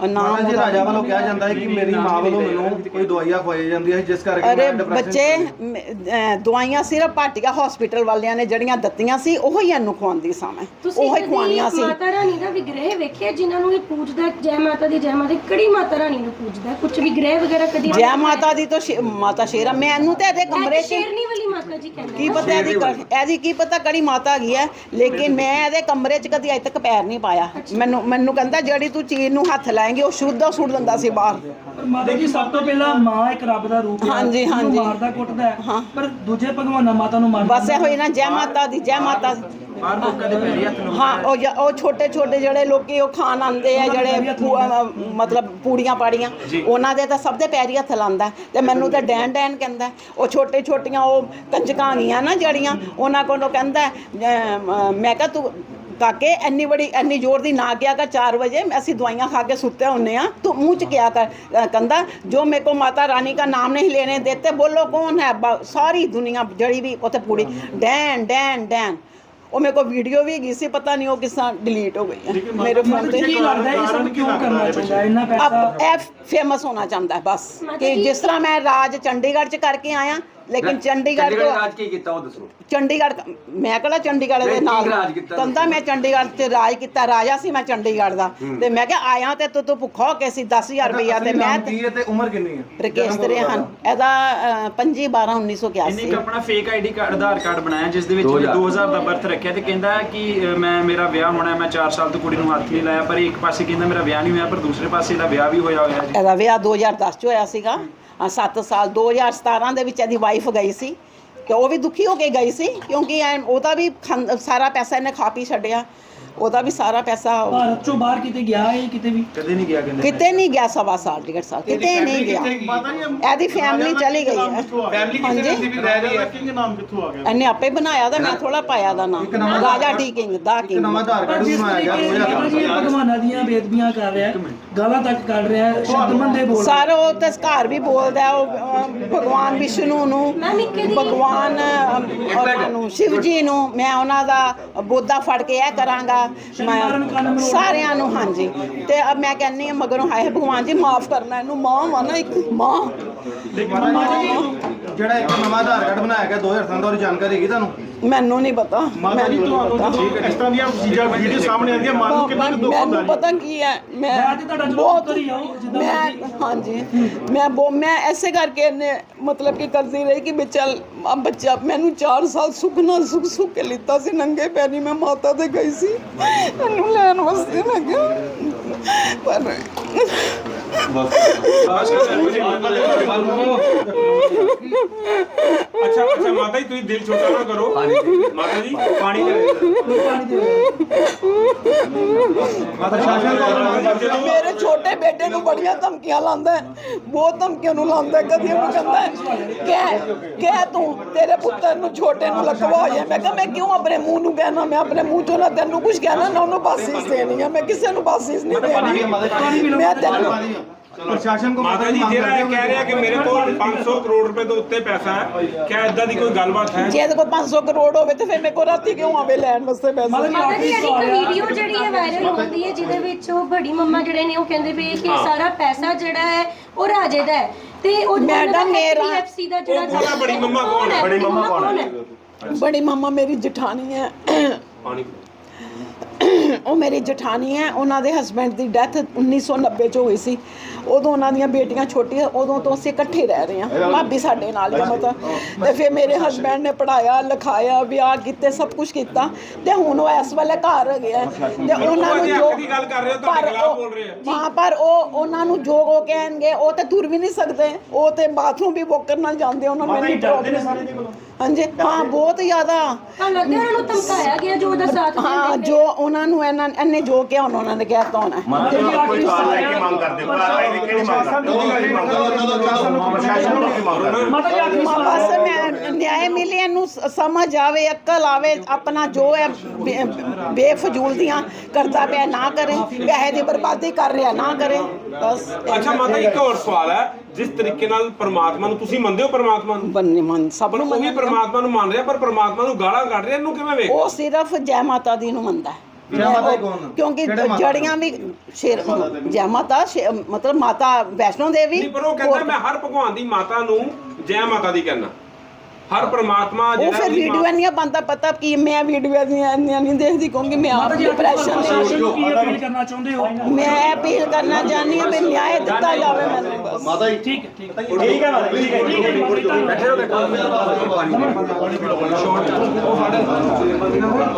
ਨਾਮ
ਜੀ ਰਾਜਾ ਵੱਲੋਂ ਕਿਹਾ ਜਾਂਦਾ ਹੈ ਕਿ ਮੇਰੀ ਮਾਂ ਵੱਲੋਂ ਮੈਨੂੰ ਕੋਈ ਦਵਾਈਆਂ ਖਵਾਈ ਜਾਂਦੀਆਂ ਸੀ ਜਿਸ ਕਰਕੇ
ਅਰੇ ਬੱਚੇ
ਚ
ਮ- ਅਹ ਦਵਾਈਆਂ ਸਿਰਫ ਭਾਟੀਆ ਹਸਪੀਟਲ ਵਾਲਿਆਂ ਨੇ ਜਿਹੜੀਆਂ ਦਿੱਤੀਆਂ ਸੀ ਉਹੀ ਇਹਨੂੰ ਖਵਾਉਂਦੀ ਸਾਂ ਮੈਂ। ਉਹੀ
ਕਦੀ
ਖਵਾਉਣੀਆਂ ਸੀ।
ਮਾਤਾ ਰਾਣੀ ਦਾ ਵਿਗ੍ਰਹਿ ਵੇਖਿਆ ਜਿਨ੍ਹਾਂ ਨੂੰ ਇਹ ਪੂਜਦਾ ਹੈ, ਜੈ ਮਾਤਾ ਦੀ ਜੈ ਮਾਤਾ ਦੀ ਕਿਹੜੀ ਮਾਤਾ ਰਾਣੀ ਨੂੰ ਪੂਜਦਾ ਕੁਝ ਵਿਗ੍ਰਹਿ ਵਗੈਰਾ ਕਦੀ
ਜੈ ਮਾਤਾ ਦੀ ਤਾਂ ਸ਼ੇ- ਮਾਤਾ ਸ਼ੇਰਾ ਮੈਨੂੰ ਤੇ ਇਹਦੇ ਕਮਰੇ 'ਚ
ਸ਼ੇਰਨੀ ਵਾਲੀ ਮਾਤਾ ਜੀ ਕਹਿੰਦੇ
ਕੀ ਪਤਾ ਇਹਦੀ ਕ- ਇਹਦੀ ਕੀ ਪਤਾ ਕਿਹੜੀ ਮਾਤਾ ਹੈਗੀ ਹੈ ਲੇਕਿਨ ਮੈਂ ਇਹਦੇ ਕਮਰੇ 'ਚ ਕਦੀ ਅਜੇ ਤੱਕ ਪੈਰ ਨਹੀਂ ਪਾਇਆ। ਮੈਨੂੰ ਮੈਨੂੰ ਕਹਿੰਦਾ ਜਿਹੜੀ ਤੂੰ ਚੀਜ਼ ਨੂੰ ਹੱਥ ਲਾਏਂਗੀ ਉਹ ਸ਼ੁੱਧ ਆ ਸੁੱਟ ਦਿੰਦਾ ਸੀ ਬਾਹਰ।
ਮਾਤਾ ਜੀ ਸਭ ਤੋਂ ਪਹਿਲਾਂ ਮਾਂ ਇੱਕ ਰੱਬ ਦਾ ਰੂਪ ਹੈ।
ਹਾਂਜੀ,
ਉਹਨੂੰ
ਹਾਂਜੀ।
ਮਾਰਦਾ ਕੁੱਟਦਾ ਹੈ। ਪਰ ਦੂਜੇ ਭਗਵਾਨਾਂ ਮਾਤਾ ਨੂੰ ਮਾਰਦਾ
ਬਸ ਇਹ ਹੋਈ ਨਾ ਜੈ ਮਾਤਾ ਦੀ ਜੈ ਮਾਤਾ ਦੀ।
ਬਾਹਰ ਲੋਕਾਂ ਦੇ ਪੈਰੀ ਹੱਥ ਲਾਉਂਦਾ
ਹਾਂ ਉਹ ਜ- ਉਹ ਛੋਟੇ ਛੋਟੇ ਜਿਹੜੇ ਲੋਕੀ ਉਹ ਖਾਣ ਆਉਂਦੇ ਆ ਜਿਹੜੇ ਪੂ- ਅਹ ਮਤਲਬ ਪੂੜੀਆਂ ਪਾੜੀਆਂ ਉਹਨਾਂ ਦੇ ਤਾਂ ਸਭ ਦੇ ਪੈਰੀ ਹੱਥ ਲਾਉਂਦਾ ਤੇ ਮੈਨੂੰ ਤਾਂ ਡੈਨ ਡੈਨ ਕਹਿੰਦਾ ਉਹ ਛੋਟੇ ਛੋਟੀਆਂ ਉਹ ਕੰਜਕਾਂ ਗੀਆਂ ਨਾ ਜਿਹੜੀਆਂ ਉਹਨਾਂ ਕੋਲੋਂ ਕਹਿੰਦਾ ਅਹ, ਮੈਂ ਕਿਹਾ ਤੂੰ ਕਾਕੇ ਐਨੀ ਬੜੀ ਐਨੀ ਜ਼ੋਰ ਦੀ ਨਾ ਕਿਆ ਕਰ 4 ਵਜੇ। ਅਸੀਂ ਦਵਾਈਆਂ ਖਾ ਕੇ ਸੁੱਤੇ ਹੁੰਨੇ ਆ। ਤੂੰ ਮੂੰਹ ਚ ਕਿਆ ਕਰ ਕੰਦਾ ਜੋ ਮੇਰੇ ਕੋ ਮਾਤਾ ਰਾਣੀ ਦਾ ਨਾਮ ਨਹੀਂ ਲੈਣੇ ਦਿੱਤੇ ਬੋਲੋ ਕੌਣ ਹੈ? ਸਾਰੀ ਦੁਨੀਆ ਜੜੀ ਵੀ ਉੱਥੇ ਪੂਰੀ। Dan Dan Dan. ਉਹ ਮੇਰੇ ਕੋ ਵੀਡੀਓ ਵੀ ਹੈਗੀ ਸੀ ਪਤਾ ਨਹੀਂ ਉਹ ਕਿਸ ਤਰ੍ਹਾਂ ਡਿਲੀਟ ਹੋ ਗਈ ਮੇਰੇ ਫੋਨ ਤੇ।
ਕੀ ਲੱਗਦਾ ਇਹ ਸਭ ਕਿਉਂ ਕਰਨਾ ਚਾਹੁੰਦਾ? ਇੰਨਾ ਪੈਸਾ
ਇਹ ਫੇਮਸ ਹੋਣਾ ਚਾਹੁੰਦਾ ਬਸ। ਕਿ ਜਿਸ ਤਰ੍ਹਾਂ ਮੈਂ ਰਾਜ ਚੰਡੀਗੜ੍ਹ ਚ ਕਰਕੇ ਆਇਆ ਲੇਕਿਨ ਚੰਡੀਗੜ੍ਹ ਤੋਂ
ਰਾਜ ਕੀ ਕੀਤਾ ਉਹ ਦੱਸੋ।
ਚੰਡੀਗੜ੍ਹ ਮੈਂ ਕਹਿੰਦਾ ਚੰਡੀਗੜ੍ਹ ਦੇ
ਨਹੀਂ,
ਨਾਲ?
ਕੀ ਰਾਜ ਕੀਤਾ
ਕਹਿੰਦਾ ਮੈਂ ਚੰਡੀਗੜ੍ਹ ਤੇ ਰਾਜ ਕੀਤਾ ਰਾਜਾ ਸੀ ਮੈਂ ਚੰਡੀਗੜ੍ਹ ਦਾ। ਤੇ ਮੈਂ ਕਿਹਾ ਆਇਆ ਤੇ ਤੂੰ ਤੂੰ ਭੁੱਖਾ ਹੋ ਕੇ ਸੀ 10000 ਰੁਪਇਆ ਤੇ ਮੈਂ
ਕੀ ਹੈ ਤੇ ਉਮਰ ਕਿੰਨੀ ਹੈ?
ਰਕੇਸ਼ ਤੇਰੇ ਹਨ। ਇਹਦਾ 25 12
ਇਹਨੇ
1981
ਇੱਕ ਆਪਣਾ fake ID card Aadhaar card ਬਣਾਇਆ ਜਿਸ ਦੇ ਵਿੱਚ 2000 ਦਾ ਬਰਥ ਰੱਖਿਆ ਤੇ ਕਹਿੰਦਾ ਕਿ ਅ, ਮੈਂ ਮੇਰਾ ਵਿਆਹ ਹੋਣਾ ਹੈ, ਮੈਂ 4 ਸਾਲ ਤੋਂ ਕੁੜੀ ਨੂੰ ਹੱਥ ਨਹੀਂ ਲਾਇਆ ਪਰ ਇੱਕ ਪਾਸੇ ਕਹਿੰਦਾ ਮੇਰਾ ਵਿਆਹ ਨਹੀਂ ਹੋਇਆ ਪਰ ਦੂਸਰੇ ਪਾਸੇ ਇਹਦਾ ਵਿਆਹ ਵੀ ਹੋਇਆ ਹੋਇਆ ਜੀ।
ਇਹਦਾ ਵਿਆਹ 2010 ਚ ਹੋਇਆ ਸੀਗਾ। 7 ਸਾਲ 2017 ਦੇ ਵਿੱਚ ਇਹਦੀ ਵਾਈਫ ਗਈ ਸੀ ਤੇ ਉਹ ਵੀ ਦੁਖੀ ਹੋ ਕੇ ਗਈ ਸੀ ਕਿਉਂਕਿ ਐਂ ਉਹਦਾ ਵੀ ਖਾਂ- ਸਾਰਾ ਪੈਸਾ ਇਹਨੇ ਖਾ ਪੀ ਛੱਡਿਆ। ਉਹਦਾ ਵੀ ਸਾਰਾ ਪੈਸਾ
ਭਾਰਤ ਚੋਂ ਬਾਹਰ ਕਿਤੇ ਗਿਆ ਹੈ ਕਿਤੇ ਵੀ?
ਕਦੇ ਨਹੀਂ ਗਿਆ ਕਹਿੰਦੇ।
ਕਿਤੇ ਨਹੀਂ ਗਿਆ ਸਵਾ ਸਾਲ ਡੇਢ ਸਾਲ ਕਿਤੇ ਨਹੀਂ ਗਿਆ। ਇਹਦੀ ਫੈਮਿਲੀ ਚਲੀ ਗਈ ਹੈ।
ਫੈਮਿਲੀ
ਹਾਂਜੀ।
ਵੀ ਰਹਿ ਰਹੀ ਹੈ?
ਕਿੰਗ ਨਾਮ ਕਿੱਥੋਂ ਆ ਗਿਆ?
ਇਹਨੇ ਆਪੇ ਬਣਾਇਆ ਦਾ ਮੈਂ ਥੋੜਾ ਪਾਇਆ ਦਾ ਨਾਮ। ਰਾਜਾ ਟੀ ਕਿੰਗ ਦਾ ਕਿੰਗ
ਨਵਾਂ ਆਧਾਰ ਕਾਰਡ ਵੀ ਬਣਾਇਆ ਗਿਆ
ਤਰੀਕੇ
2000
ਨਾਲ ਜੀ ਇਹ ਭਗਵਾਨਾਂ ਦੀਆਂ ਬੇਦਬੀਆਂ ਕਰ ਰਿਹਾ ਹੈ, ਗਾਲਾਂ ਤੱਕ ਕੱਢ ਰਿਹਾ ਹੈ, ਸ਼ਬਦ ਮੰਦੇ ਬੋਲ।
ਸਾਰਾ ਉਹ ਤੇ ਘਰ ਵੀ ਬੋਲਦਾ ਹੈ, ਉਹ ਭਗਵਾਨ ਵਿਸ਼ਨੂੰ ਨੂੰ
ਦੀ-
ਭਗਵਾਨ ਨੂੰ ਸ਼ਿਵ ਜੀ ਨੂੰ ਮੈਂ ਉਹਨਾਂ ਦਾ ਬੋਧਾ ਫੜ ਕੇ ਇਹ ਕਰਾਂਗਾ। ਮੈਂ ਸਾਰਿਆਂ ਨੂੰ ਹਾਂਜੀ। ਤੇ ਅਬ ਮੈਂ ਕਹਿੰਨੀ ਆ ਮਗਰੋਂ ਹਾਏ ਭਗਵਾਨ ਜੀ ਮਾਫ ਕਰਨਾ ਇਹਨੂੰ ਮਾਂ ਵਾ ਨਾ ਇੱਕ ਮਾਂ।
ਜਿਹੜਾ ਇੱਕ ਨਵਾਂ ਆਧਾਰ ਕਾਰਡ ਬਣਾਇਆ ਗਿਆ 2003 ਦਾ ਉਹਦੀ ਜਾਣਕਾਰੀ ਹੈਗੀ ਤੁਹਾਨੂੰ?
ਮੈਨੂੰ ਨਹੀਂ ਪਤਾ।
ਮਾਤਾ ਜੀ
ਮੈਨੂੰ ਨਹੀਂ
ਤੁਹਾਨੂੰ
ਪਤਾ।
ਜਦੋਂ ਇਸ ਤਰ੍ਹਾਂ ਦੀਆਂ ਚੀਜ਼ਾਂ ਵੀਡੀਓ ਸਾਹਮਣੇ ਆਉਂਦੀਆਂ ਮਨ ਨੂੰ ਕਿੰਨਾ ਕੁ ਦੁੱਖ ਹੁੰਦਾ
ਮੈਨੂੰ
ਜੀ?
ਪਤਾ ਕੀ ਹੈ ਮੈਂ
ਤੁਹਾਡਾ
ਬਹੁਤ
ਕਰੀ ਜਾਓ, ਜਿੱਦਾਂ
ਮੈਂ ਹਾਂਜੀ। ਮੈਂ ਬੋ ਮੈਂ ਐਸੇ ਕਰਕੇ ਇਹਨੇ ਮਤਲਬ ਕਿ ਕਰਦੀ ਰਹੀ ਕਿ ਵੀ ਚੱਲ ਆ ਬੱਚਾ ਮੈਨੂੰ 4 ਸਾਲ ਸੁੱਖ ਨਾਲ ਸੁੱਖ ਸੁੱਖ ਕੇ ਲਿੱਤਾ ਸੀ ਨੰਗੇ ਪੈਰੀ ਮੈਂ ਮਾਤਾ ਤੇ ਗਈ ਸੀ। ਇਹਨੂੰ ਲੈਣ ਵਾਸਤੇ ਮੈਂ ਕਿਹਾ ਪਰ
ਅੱਛਾ ਅੱਛਾ ਮਾਤਾ ਜੀ ਤੁਸੀਂ ਦਿਲ ਛੋਟਾ ਨਾ ਕਰੋ ਮਾਤਾ ਜੀ ਪਾਣੀ
ਮੇਰੇ ਛੋਟੇ ਬੇਟੇ ਨੂੰ ਬੜੀਆਂ ਧਮਕੀਆਂ ਲਾਉਂਦਾ ਹੈ ਬਹੁਤ ਧਮਕੀਆਂ ਨੂੰ ਲਾਉਂਦਾ ਹੈ ਕਦੀ ਉਹਨੂੰ ਕਹਿੰਦਾ ਹੈ ਕਹਿ ਕਹਿ ਤੂੰ ਤੇਰੇ ਪੁੱਤਰ ਨੂੰ ਛੋਟੇ ਨੂੰ ਲਕਵਾ ਹੋਇਆ ਮੈਂ ਕਿਹਾ ਮੈਂ ਕਿਉਂ ਆਪਣੇ ਮੂੰਹ ਨੂੰ ਕਹਿਣਾ ਮੈਂ ਆਪਣੇ ਮੂੰਹ ਤੋਂ ਨਾ ਤੈਨੂੰ ਕੁਝ ਕਹਿਣਾ ਨਾ ਉਹਨੂੰ ਬਾਸੀਸ ਦੇਣੀ ਹੈ ਮੈਂ ਕਿਸੇ ਨੂੰ ਬਾਸੀਸ ਨਹੀਂ ਦੇਣੀ ਮੈਂ ਤੈਨੂੰ
ਪ੍ਰਸ਼ਾਸਨ ਕੋ
ਮਾਤਾ ਜੀ ਜਿਹੜਾ ਇਹ ਕਹਿ ਰਿਹਾ ਕਿ ਮੇਰੇ ਕੋਲ 500 ਕਰੋੜ ਰੁਪਏ ਤੋਂ ਉੱਤੇ ਪੈਸਾ ਹੈ ਕਿਆ ਇਦਾਂ ਦੀ ਕੋਈ ਗੱਲਬਾਤ ਹੈ?
ਜੇ ਇਹਦੇ ਕੋਲ 500 ਕਰੋੜ ਹੋਵੇ ਤੇ ਫਿਰ ਮੇਰੇ ਕੋਲ ਰਾਤੀ ਕਿਉਂ ਆਵੇ ਲੈਣ ਵਾਸਤੇ ਪੈਸੇ?
ਮਾਤਾ ਜੀ ਇੱਕ ਵੀਡੀਓ ਜਿਹੜੀ ਹੈ ਵਾਇਰਲ ਹੁੰਦੀ ਹੈ ਜਿਹਦੇ ਵਿੱਚ ਉਹ ਬੜੀ ਮੰਮਾ ਜਿਹੜੇ ਨੇ ਉਹ ਕਹਿੰਦੇ ਵੀ ਕਿ ਸਾਰਾ ਪੈਸਾ ਜਿਹੜਾ ਹੈ ਉਹ ਰਾਜੇ ਦਾ ਹੈ। ਤੇ ਉਹ
ਮੈਡਮ, ਮੇਰਾ-
HDFC ਦਾ ਜਿਹੜਾ
ਉਹ? ਬੜੀ ਮੰਮਾ ਕੌਣ ਹੈ?
ਬੜੀ ਮੰਮਾ ਕੌਣ ਹੈ?
ਬੜੀ ਮਾਮਾ ਮੇਰੀ ਜਠਾਣੀ ਹੈ।
ਪਾਣੀ
ਉਹ ਮੇਰੀ ਜਠਾਣੀ ਹੈ ਉਹਨਾਂ ਦੇ ਹਸਬੰਡ ਦੀ ਡੈਥ 1990 ਚ ਹੋਈ ਸੀ। ਉਦੋਂ ਉਹਨਾਂ ਦੀਆਂ ਬੇਟੀਆਂ ਛੋਟੀਆਂ ਉਦੋਂ ਤੋਂ ਅਸੀਂ ਇਕੱਠੇ ਰਹਿ ਰਹੇ ਹਾਂ। ਭਾਬੀ ਸਾਡੇ ਨਾਲ ਹੀ ਮਤਲਬ। ਤੇ ਫਿਰ ਮੇਰੇ ਹਸਬੰਡ ਨੇ ਪੜਾਇਆ ਲਿਖਾਇਆ ਵਿਆਹ ਕੀਤੇ ਸਭ ਕੁਝ ਕੀਤਾ। ਤੇ ਹੁਣ ਉਹ ਇਸ ਵੇਲੇ ਘਰ ਹੈਗੇ ਆ। ਤੇ ਉਹਨਾਂ ਨੂੰ ਜੋ
ਦੀ ਗੱਲ ਕਰ ਰਹੇ ਹੋ, ਤੁਹਾਡੇ
ਪਰ
ਖਿਲਾਫ਼ ਬੋਲ ਰਹੇ ਆ।
ਹਾਂ ਪਰ ਉਹ ਉਹਨਾਂ ਨੂੰ ਜੋ ਉਹ ਕਹਿਣਗੇ ਉਹ ਤੇ ਤੁਰ ਵੀ ਨਹੀਂ ਸਕਦੇ। ਉਹ ਤੇ ਬਾਥਰੂਮ ਵੀ ਵੋਕਰ ਨਾਲ ਜਾਂਦੇ ਉਹਨਾਂ ਨੂੰ ਇੰਨੀ ਪ੍ਰੋਬਲਮ ਹਾਂਜੀ। ਹਾਂ ਬਹੁਤ ਜ਼ਿਆਦਾ।
ਲੱਗਦਾ ਉਹਨਾਂ ਨੂੰ ਧਮਕਾਇਆ ਗਿਆ ਜੋ ਉਹਦਾ ਸਾਥ
ਹਾਂ ਜੋ ਉਹਨਾਂ ਨੂੰ ਇਹਨਾਂ ਇਹਨੇ ਜੋ ਕਿਹਾ ਹੁਣ ਉਹਨਾਂ ਨੇ ਕਹਿਤਾ ਹੋਣਾ।
ਕੋਈ ਕਾਰਵਾਈ ਦੀ ਮੰਗ ਕਰਦੇ ਕਾਰਵਾਈ ਦੀ ਕਿਹੜੀ ਮੰਗ ਕਰਦੇ ਪ੍ਰਸ਼ਾਸਨ ਨੂੰ ਕੀ ਮੰਗ ਕਰਦੇ
ਮਾਤਾ ਜੀ ਆਖਰੀ ਸਵਾਲ
ਬਸ ਮੈਂ ਨਿਆਏ ਮਿਲੇ ਇਹਨੂੰ ਸ- ਸਮਝ ਆਵੇ ਅਕਲ ਆਵੇ ਆਪਣਾ ਜੋ ਹੈ ਬੇ- ਬੇਫਜ਼ੂਲ ਦੀਆਂ ਕਰਦਾ ਪਿਆ ਨਾ ਕਰੇ। ਪੈਸੇ ਦੀ ਬਰਬਾਦੀ ਕਰ ਰਿਹਾ ਨਾ ਕਰੇ। ਬਸ।
ਅੱਛਾ ਮਾਤਾ ਜੀ, ਇੱਕ ਹੋਰ ਸਵਾਲ ਹੈ। ਜਿਸ ਤਰੀਕੇ ਨਾਲ ਪਰਮਾਤਮਾ ਨੂੰ ਤੁਸੀਂ ਮੰਨਦੇ ਹੋ ਪਰਮਾਤਮਾ ਨੂੰ?
ਬੰਨੇ ਮਨ ਸਭ
ਪਰ
ਨੂੰ
ਉਹ ਵੀ
ਮੰਨਣਾ।
ਪਰਮਾਤਮਾ ਨੂੰ ਮੰਨ ਰਿਹਾ ਪਰ ਪਰਮਾਤਮਾ ਨੂੰ ਗਾਲਾਂ ਕੱਢ ਰਿਹਾ ਇਹਨੂੰ ਕਿਵੇਂ ਵੇਖ
ਉਹ ਸਿਰਫ ਜੈ ਮਾਤਾ ਦੀ ਨੂੰ ਮੰਨਦਾ ਹੈ।
ਜੈ ਮਾਤਾ ਦੀ ਕੌਣ?
ਕਿਉਂਕਿ
ਕਿਹੜੇ ਮਾਤਾ
ਜੜੀਆਂ ਵੀ ਸ਼ੇਰ ਜੈ ਮਾਤਾ ਸ਼ੇ- ਮਤਲਬ ਮਾਤਾ ਵੈਸ਼ਨੋ ਦੇਵੀ
ਨਹੀਂ ਪਰ ਉਹ ਕਹਿੰਦਾ
ਹੋਰ-
ਮੈਂ ਹਰ ਭਗਵਾਨ ਦੀ ਮਾਤਾ ਨੂੰ ਜੈ ਮਾਤਾ ਦੀ ਕਹਿਣਾ ਹਰ ਪਰਮਾਤਮਾ
ਉਹ
ਜਿਹੜਾ
ਫਿਰ
ਉਹਦੀ
ਵੀਡੀਓ
ਮਾਂ-
ਨਹੀਂ ਬੰਦਾ ਪਤਾ ਕੀ ਮੈਂ ਵੀਡੀਓ ਇੰਨੀਆਂ ਨਹੀਂ ਦੇਖਦੀ ਕਿਉਂਕਿ ਮੈਂ ਆਪ
ਮਾਤਾ ਜੀ ਆਖਰੀ
ਡਿਪਰੈਸ਼ਨ
ਪ੍ਰਸ਼ਾਸਨ ਨੂੰ ਕੀ ਅਪੀਲ ਕਰਨਾ ਚਾਹੁੰਦੇ ਹੋ?
ਮੈਂ ਅਪੀਲ ਕਰਨਾ ਚਾਹੁੰਦੀ ਹਾਂ ਵੀ ਨਿਆਂ ਦਿੱਤਾ ਜਾਵੇ ਮੈਨੂੰ ਬਸ।
ਮਾਤਾ ਜੀ।
ਠੀਕ ਹੈ ਠੀਕ ਹੈ।
ਠੀਕ ਹੈ ਮਾਤਾ ਜੀ। ਠੀਕ ਹੈ ਜੀ।
ਬੈਠੇ
ਬੈਠੇ ਹੋ ਦੇਖੋ